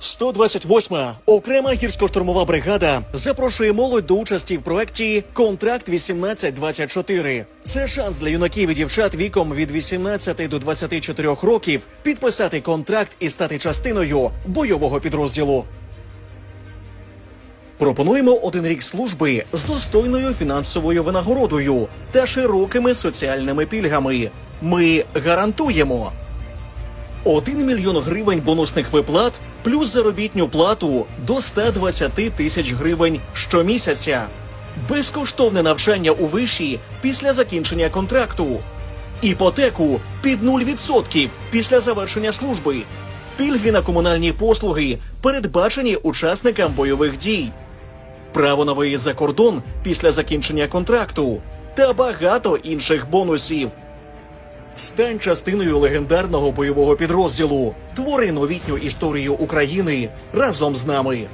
128-ма окрема гірсько-штурмова бригада запрошує молодь до участі в проекті Контракт 1824. Це шанс для юнаків і дівчат віком від 18 до 24 років підписати контракт і стати частиною бойового підрозділу. Пропонуємо один рік служби з достойною фінансовою винагородою та широкими соціальними пільгами. Ми гарантуємо 1 мільйон гривень бонусних виплат плюс заробітню плату до 120 тисяч гривень щомісяця. Безкоштовне навчання у виші після закінчення контракту. Іпотеку під 0% після завершення служби. Пільги на комунальні послуги передбачені учасникам бойових дій. Право на виїзд за кордон після закінчення контракту та багато інших бонусів. Стань частиною легендарного бойового підрозділу. Твори новітню історію України разом з нами.